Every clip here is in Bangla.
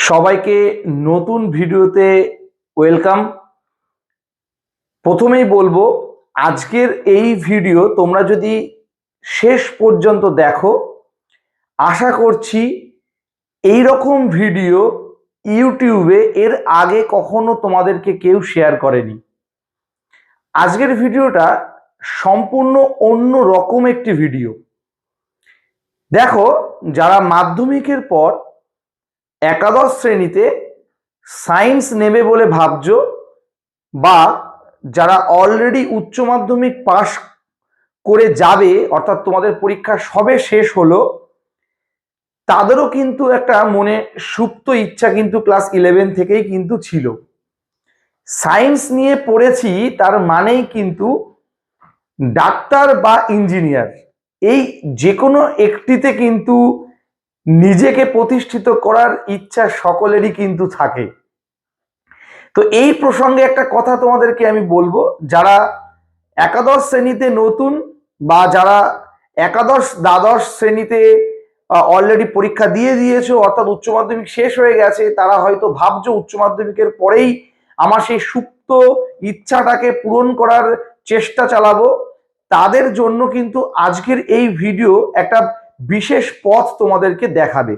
সবাইকে নতুন ভিডিওতে ওয়েলকাম। প্রথমেই বলব, আজকের এই ভিডিও তোমরা যদি শেষ পর্যন্ত দেখো, আশা করছি এই রকম ভিডিও ইউটিউবে এর আগে কখনো তোমাদেরকে কেউ শেয়ার করেনি। আজকের ভিডিওটা সম্পূর্ণ অন্য রকম একটি ভিডিও। দেখো, যারা মাধ্যমিকের পর একাদশ শ্রেণীতে সায়েন্স নেবে বলে ভাবছ? বা যারা অলরেডি উচ্চ মাধ্যমিক পাশ করে যাবে, অর্থাৎ তোমাদের পরীক্ষা সবে শেষ হলো, তাদেরও কিন্তু একটা মনে সুপ্ত ইচ্ছা কিন্তু ক্লাস ইলেভেন থেকেই কিন্তু ছিল। সায়েন্স নিয়ে পড়েছি, তার মানেই কিন্তু ডাক্তার বা ইঞ্জিনিয়ার এই যে কোনো একটিতে কিন্তু নিজেকে প্রতিষ্ঠিত করার ইচ্ছা সকলেরই কিন্তু থাকে। তো এই প্রসঙ্গে একটা কথা তোমাদেরকে আমি বলব, যারা একাদশ শ্রেণীতে নতুন বা যারা একাদশ দ্বাদশ শ্রেণীতে অলরেডি পরীক্ষা দিয়ে দিয়েছ, অর্থাৎ উচ্চ মাধ্যমিক শেষ হয়ে গেছে, তারা হয়তো ভাবছ উচ্চ মাধ্যমিকের পরেই আমার সেই সুপ্ত ইচ্ছাটাকে পূরণ করার চেষ্টা চালাবো। তাদের জন্য কিন্তু আজকের এই ভিডিও একটা বিশেষ পথ তোমাদেরকে দেখাবে।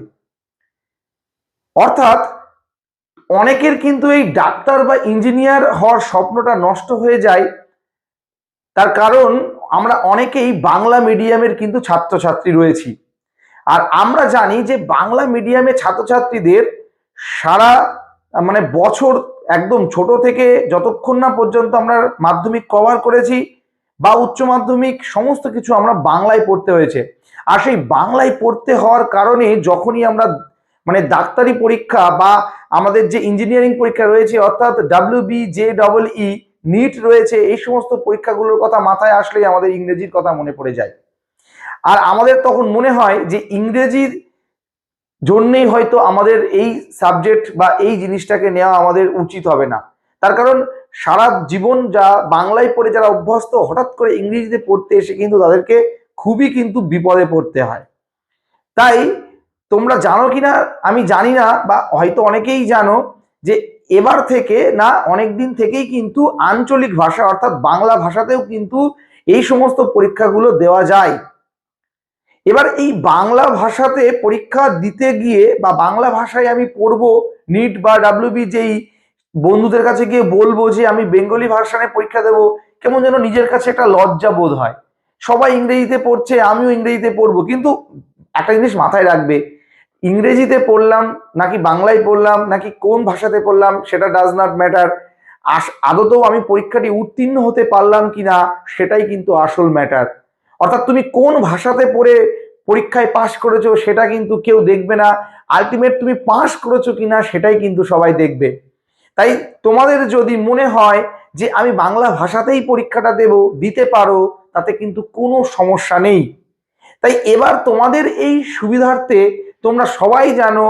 অর্থাৎ অনেকের কিন্তু এই ডাক্তার বা ইঞ্জিনিয়ার হওয়ার স্বপ্নটা নষ্ট হয়ে যায়। তার কারণ আমরা অনেকেই বাংলা মিডিয়ামের কিন্তু ছাত্রছাত্রী রয়েছি। আর আমরা জানি যে বাংলা মিডিয়ামে ছাত্রছাত্রীদের সারা মানে বছর একদম ছোট থেকে যতক্ষণ না পর্যন্ত আমরা মাধ্যমিক কভার করেছি বা উচ্চ মাধ্যমিক, সমস্ত কিছু আমরা বাংলায় পড়তে হয়েছে। আর সেই বাংলায় পড়তে হওয়ার কারণে যখনই আমরা মানে ডাক্তারি পরীক্ষা বা আমাদের যে ইঞ্জিনিয়ারিং পরীক্ষা রয়েছে, অর্থাৎ W B J double E NEET রয়েছে, এই সমস্ত পরীক্ষাগুলোর কথা মাথায় আসলেই আমাদের ইংরেজির কথা মনে পড়ে যায়। আর আমাদের তখন মনে হয় যে ইংরেজির জন্যেই হয়তো আমাদের এই সাবজেক্ট বা এই জিনিসটাকে নেওয়া আমাদের উচিত হবে না। তার কারণ সারা জীবন যা বাংলায় পড়ে যারা অভ্যস্ত, হঠাৎ করে ইংরেজিতে পড়তে এসে কিন্তু তাদেরকে খুবই কিন্তু বিপদে পড়তে হয়। তাই তোমরা জানো কি না আমি জানি না, বা হয়তো অনেকেই জানো যে এবার থেকে না অনেক দিন থেকেই কিন্তু আঞ্চলিক ভাষা অর্থাৎ বাংলা ভাষাতেও কিন্তু এই সমস্ত পরীক্ষাগুলো দেওয়া যায়। এবার এই বাংলা ভাষাতে পরীক্ষা দিতে গিয়ে বা বাংলা ভাষায় আমি পড়ব নিট বা ডাব্লিউবি যেই বন্ধুদের কাছে গিয়ে বলব যে আমি বেঙ্গলি ভার্সানে পরীক্ষা দেব, কেমন যেন নিজের কাছে একটা লজ্জা বোধ হয়। সবাই ইংরেজিতে পড়ছে, আমিও ইংরেজিতে পড়ব, কিন্তু একটা জিনিস মাথায় রাখবে, ইংরেজিতে পড়লাম, নাকি বাংলায় পড়লাম, নাকি কোন ভাষাতে পড়লাম, সেটা ডাজ নট ম্যাটার আস, আদতেও আমি পরীক্ষাটি উত্তীর্ণ হতে পারলাম কি না সেটাই কিন্তু আসল ম্যাটার অর্থাৎ তুমি কোন ভাষাতে পড়ে পরীক্ষায় পাশ করেছ, সেটা কিন্তু কেউ দেখবে না। আলটিমেট তুমি পাশ করেছ কিনা, সেটাই কিন্তু সবাই দেখবে। তাই তোমাদের যদি মনে হয় যে আমি বাংলা ভাষাতেই পরীক্ষাটা দেব, দিতে পারো, তাতে কিন্তু কোনো সমস্যা নেই। তাই এবার তোমাদের এই সুবিধার্থে তোমরা সবাই জানো,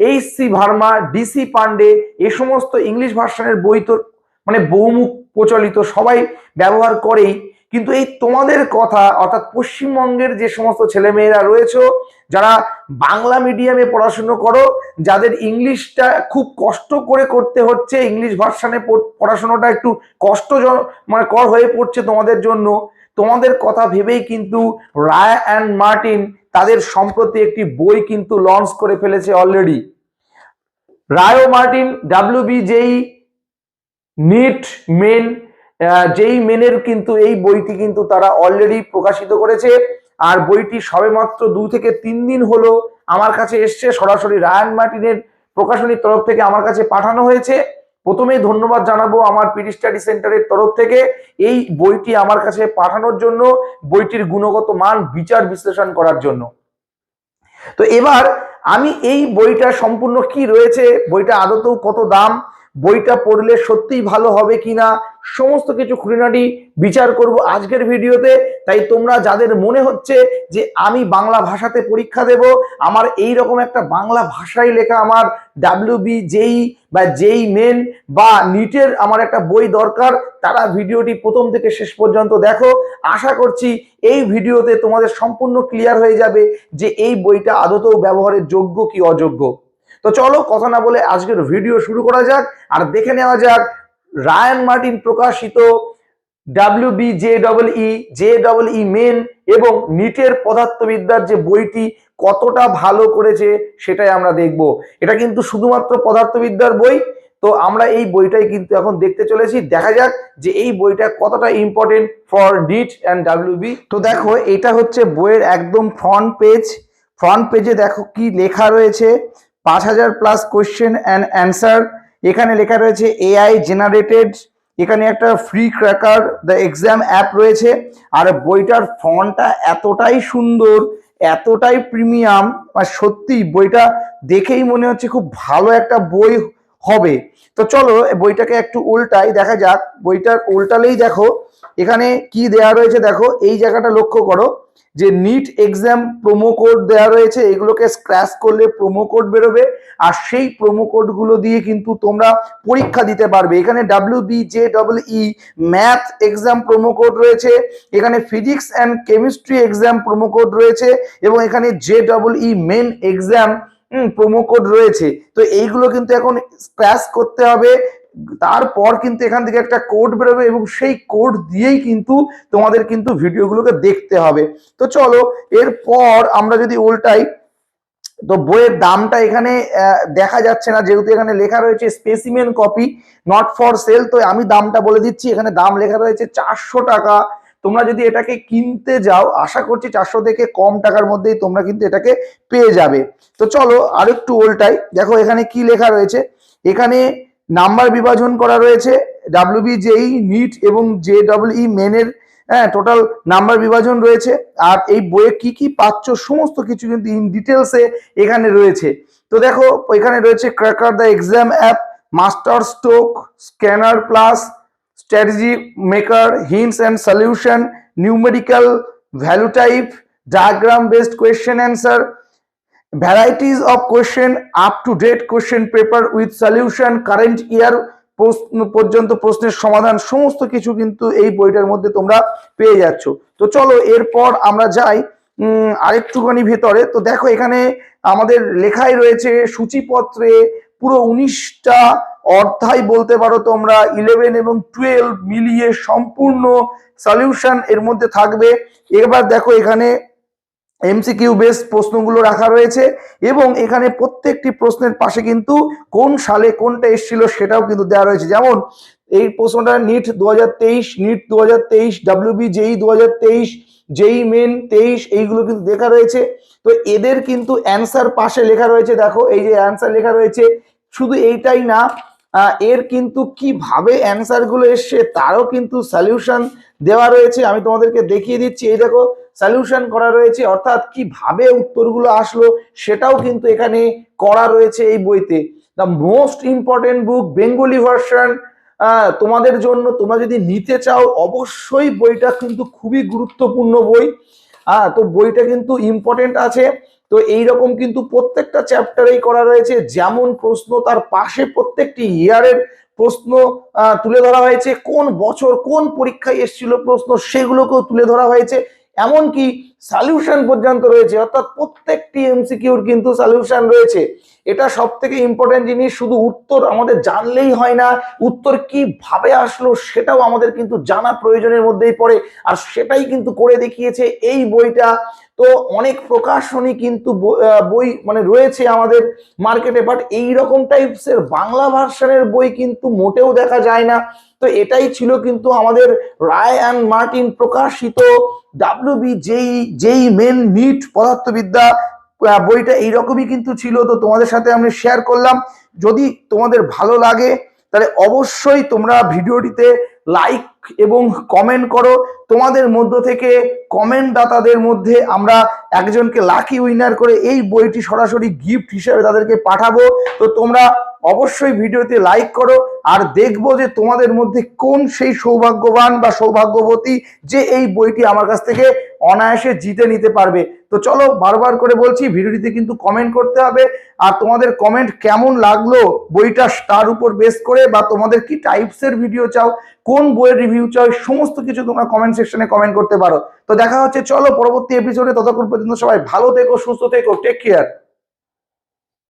H C Verma DC Pandey এ সমস্ত ইংলিশ ভার্সনের বই তো মানে বহুমুখ প্রচলিত, সবাই ব্যবহার করেই। কিন্তু এই তোমাদের কথা, অর্থাৎ পশ্চিমবঙ্গের যে সমস্ত ছেলেমেয়েরা রয়েছে যারা বাংলা মিডিয়ামে পড়াশুনো করো, যাদের ইংলিশটা খুব কষ্ট করে করতে হচ্ছে, ইংলিশ ভার্সানে পড়াশোনাটা একটু কষ্ট মানে কর হয়ে পড়ছে তোমাদের জন্য, তোমাদের কথা ভেবেই কিন্তু রায় অ্যান্ড মার্টিন তাদের সম্প্রতি একটি বই কিন্তু লঞ্চ করে ফেলেছে অলরেডি রায় ও Martin W B NEET main যেই মেনের কিন্তু এই বইটি কিন্তু তারা অলরেডি প্রকাশিত করেছে। আর বইটি সবেমাত্র দু থেকে তিন দিন হলো আমার কাছে এসছে, সরাসরি রায়ান মার্টিনের প্রকাশনীর তরফ থেকে আমার কাছে পাঠানো হয়েছে। প্রথমেই ধন্যবাদ জানাব আমার পিডি স্টাডি সেন্টারের তরফ থেকে এই বইটি আমার কাছে পাঠানোর জন্য, বইটির গুণগত মান, বিচার বিশ্লেষণ করার জন্য। তো এবার আমি এই বইটা সম্পূর্ণ কি রয়েছে, বইটা আদতেও কত দাম, বইটা পড়লে সত্যিই ভালো হবে কিনা সমস্ত কিছু খুঁটিনাটি বিচার করব আজকের ভিডিওতে। তাই তোমরা যাদের মনে হচ্ছে যে আমি বাংলা ভাষাতে পরীক্ষা দেব, আমার এই রকম একটা বাংলা ভাষায় লেখা আমার ডাব্লিউ বি জেই বা জেই মেন বা নিটের আমার একটা বই দরকার, তারা ভিডিওটি প্রথম থেকে শেষ পর্যন্ত দেখো। আশা করছি এই ভিডিওতে তোমাদের সম্পূর্ণ ক্লিয়ার হয়ে যাবে যে এই বইটা আদতেও ব্যবহারের যোগ্য কি অযোগ্য। তো চলো, কথা না বলে আজকের ভিডিও শুরু করা যাক, আর দেখে নেওয়া যাক রায়ান মার্টিন প্রকাশিত W B J double E J double E main এবং নিটের পদার্থবিদ্যার যে বইটি কতটা ভালো করেছে সেটাই আমরা দেখব। এটা কিন্তু শুধুমাত্র পদার্থবিদ্যার বই, তো আমরা এই বইটাই কিন্তু এখন দেখতে চলেছি। দেখা যাক যে এই বইটা কতটা important for NEET and WB তো দেখো, এটা হচ্ছে বইয়ের একদম ফ্রন্ট পেজ ফ্রন্ট পেজে দেখো কি লেখা রয়েছে। পাঁচ হাজার প্লাস কোয়েশ্চেন অ্যান্ড অ্যান্সার এখানে লেখা রয়েছে এআই জেনারেটেড এখানে একটা free cracker the exam app রয়েছে। আর বইটার ফন্টটা এতটাই সুন্দর, এতটাই প্রিমিয়াম আর সত্যি বইটা দেখেই মনে হচ্ছে খুব ভালো একটা বই হবে। তো চলো, বইটাকে একটু উল্টাই, দেখা যাক। বইটার উল্টালেই দেখো। এখানে কি দেয়া রয়েছে দেখো? এই জায়গাটা লক্ষ্য করো যে নিট এক্সাম প্রোমো কোড দেওয়া রয়েছে। এগুলোকে স্ক্র্যাচ করলে প্রোমো কোড বেরোবে আর সেই প্রোমো কোডগুলো দিয়ে কিন্তু তোমরা পরীক্ষা দিতে পারবে। এখানে W B J double E math exam promo code রয়েছে, এখানে physics and chemistry exam promo code রয়েছে এবং এখানে J double E main exam promo code রয়েছে। তো এইগুলো কিন্তু এখন স্ক্র্যাচ করতে হবে। তারপর কিন্তু এখান থেকে একটা কোড বেরোবে এবং সেই কোড দিয়েই কিন্তু তোমাদের কিন্তু ভিডিওগুলোকে দেখতে হবে। তো চলো, এরপর আমরা যদি উল্টাই, তো বইয়ের দামটা এখানে দেখা যাচ্ছে না, যেহেতু এখানে লেখা রয়েছে specimen copy not for sale তো আমি দামটা বলে দিচ্ছি। এখানে দাম লেখা রয়েছে চারশো টাকা। তোমরা যদি এটাকে কিনতে যাও, আশা করছি চারশো থেকে কম টাকার মধ্যেই তোমরা কিন্তু এটাকে পেয়ে যাবে। তো চলো, আরেকটু উল্টাই। দেখো, এখানে কি লেখা রয়েছে? এখানে নাম্বার বিভাজন করা রয়েছে ডাব্লিউবি জেই নিট এবং জে ই মেনের হ্যাঁ টোটাল নাম্বার বিভাজন রয়েছে। আর এই বইয়ে কি কি পাচ্ছ, সমস্ত কিছু কিন্তু ইন ডিটেলসে এখানে রয়েছে। তো দেখো, এখানে রয়েছে cracker the exam app master stroke scanner plus strategy maker hints and solution numerical value type diagram based question answer varieties of question up to date question paper with solution current year প্রশ্ন পর্যন্ত প্রশ্নের সমাধান, সমস্ত কিছু কিন্তু এই বইটার মধ্যে তোমরা পেয়ে যাচ্ছ। তো চলো এরপর আমরা যাই আরেকটুখানি ভেতরে। তো দেখো এখানে আমাদের লেখাই রয়েছে সূচিপত্রে পুরো উনিশটা অধ্যায় বলতে পারো তোমরা ইলেভেন এবং টুয়েলভ মিলিয়ে সম্পূর্ণ সলিউশন এর মধ্যে থাকবে। এবার দেখো এখানে এমসিকিউ বেস প্রশ্নগুলো রাখা রয়েছে এবং এখানে প্রত্যেকটি প্রশ্নের পাশে কিন্তু কোন সালে কোনটা এসেছিল সেটাও কিন্তু দেওয়া রয়েছে। যেমন এই প্রশ্নটা নিট দু হাজার তেইশ নিট দু হাজার তেইশ ডাব্লিউবি জেই দু হাজার তেইশ জেই মেন তেইশ, এইগুলো কিন্তু লেখা রয়েছে। তো এদের কিন্তু অ্যান্সার পাশে লেখা রয়েছে, দেখো, এই যে অ্যান্সার লেখা রয়েছে, শুধু এইটাই না এর কিন্তু কীভাবে অ্যান্সারগুলো এসছে তারও কিন্তু সলিউশন দেওয়া রয়েছে। আমি তোমাদেরকে দেখিয়ে দিচ্ছি, এই দেখো সলিউশন করা রয়েছে, অর্থাৎ কীভাবে উত্তরগুলো আসলো সেটাও কিন্তু এখানে করা রয়েছে এই বইতে। The most important book Bengali version তোমাদের জন্য, তোমরা যদি নিতে চাও, অবশ্যই বইটা কিন্তু খুবই গুরুত্বপূর্ণ বই। হ্যাঁ তো বইটা কিন্তু ইম্পর্টেন্ট আছে। তো এই রকম কিন্তু প্রত্যেকটা চ্যাপ্টারেই করা রয়েছে। যেমন প্রশ্ন, তার পাশে প্রত্যেকটি ইয়ারের প্রশ্ন তুলে ধরা হয়েছে। কোন বছর কোন পরীক্ষায় এসেছিল প্রশ্ন, সেগুলোকেও তুলে ধরা হয়েছে। এমনকি সলিউশন পর্যন্ত রয়েছে, অর্থাৎ প্রত্যেকটি এমসিকিউর কিন্তু সলিউশন রয়েছে। এটা সব থেকে ইম্পর্টেন্ট জিনিস, শুধু উত্তর আমাদের জানলেই হয় না, উত্তর কীভাবে আসলো সেটাও আমাদের কিন্তু জানা প্রয়োজনের মধ্যেই পড়ে, আর সেটাই কিন্তু করে দেখিয়েছে এই বইটা। তো অনেক প্রকাশনী কিন্তু বই- মানে রয়েছে আমাদের মার্কেটে বাট এই রকম টাইপসের বাংলা ভার্সনের বই কিন্তু মোটেও দেখা যায় না। তো এটাই ছিল কিন্তু আমাদের রায় অ্যান্ড মার্টিন প্রকাশিত WB JEE JEE main NEET পদার্থবিদ্যা বইটা এইরকমই কিন্তু ছিল, তো তোমাদের সাথে আমি শেয়ার করলাম। যদি তোমাদের ভালো লাগে, তাহলে অবশ্যই তোমরা ভিডিওটিতে লাইক এবং কমেন্ট করো। তোমাদের মধ্য থেকে কমেন্ট দাতাদের মধ্যে আমরা একজনকে লাকি উইনার করে এই বইটি সরাসরি গিফট হিসেবে তাদেরকে পাঠাবো। তো তোমরা অবশ্যই ভিডিওতে লাইক করো আর দেখব যে তোমাদের মধ্যে কোন সেই সৌভাগ্যবান বা সৌভাগ্যবতী যে এই বইটি আমার কাছ থেকে অনায়াসে জিতে নিতে পারবে। তো চলো বারবার করে বলছি, ভিডিওটিতে কিন্তু কমেন্ট করতে হবে। আর তোমাদের কমেন্ট কেমন লাগল বইটা তার উপর বেস করে বা তোমাদের কি টাইপসের ভিডিও চাও, কোন বইয়ের রিভিউ চাও সমস্ত কিছু তোমরা কমেন্ট সেকশনে কমেন্ট করতে পারো। তো দেখা হচ্ছে, চলো পরবর্তী এপিসোডে ততক্ষণ পর্যন্ত সবাই ভালো থেকো, সুস্থ থেকো টেক কেয়ার